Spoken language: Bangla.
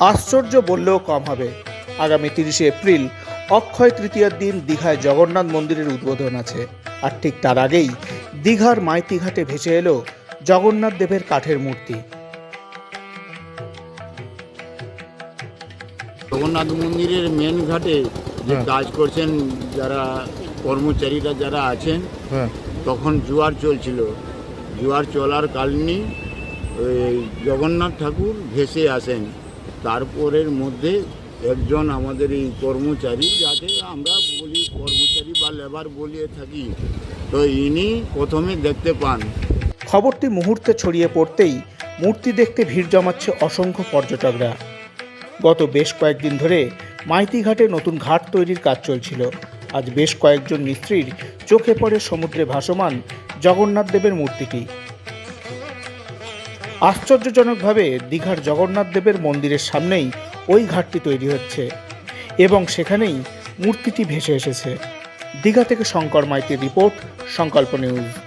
আশ্চর্য বললেও কম হবে। আগামী তিরিশে এপ্রিল অক্ষয় তৃতীয়ার দিন দীঘায় জগন্নাথ মন্দিরের উদ্বোধন আছে। আর ঠিক তার আগেই দীঘার মাইতিঘাটে ভেসে এলো জগন্নাথ দেবের কাঠের মূর্তি। জগন্নাথ মন্দিরের মেন ঘাটে যে হ্যাঁ। কাজ করছেন যারা কর্মচারীরা যারা আছেন হ্যাঁ। তখন জোয়ার চলছিল। জোয়ার চলার কারণে ওই জগন্নাথ ঠাকুর ভেসে আসেন। তারপরের মধ্যে একজন আমাদের এই কর্মচারী, যাকে আমরা বলি কর্মচারী বা লেবার বলিয়ে থাকি, তো ইনি প্রথমে দেখতে পান। খবরটি মুহূর্তে ছড়িয়ে পড়তেই মূর্তি দেখতে ভিড় জমাচ্ছে অসংখ্য পর্যটকরা। গত বেশ কয়েকদিন ধরে মাইতিঘাটে নতুন ঘাট তৈরির কাজ চলছিল। আজ বেশ কয়েকজন মিস্ত্রির চোখে পড়ে সমুদ্রে ভাসমান জগন্নাথ দেবের মূর্তিটি। আশ্চর্যজনকভাবে দীঘার জগন্নাথ দেবের মন্দিরের সামনেই ওই ঘাটটি তৈরি হচ্ছে এবং সেখানেই মূর্তিটি ভেসে এসেছে। দীঘা থেকে শঙ্কর মাইতির রিপোর্ট, সংকল্প নিউজ।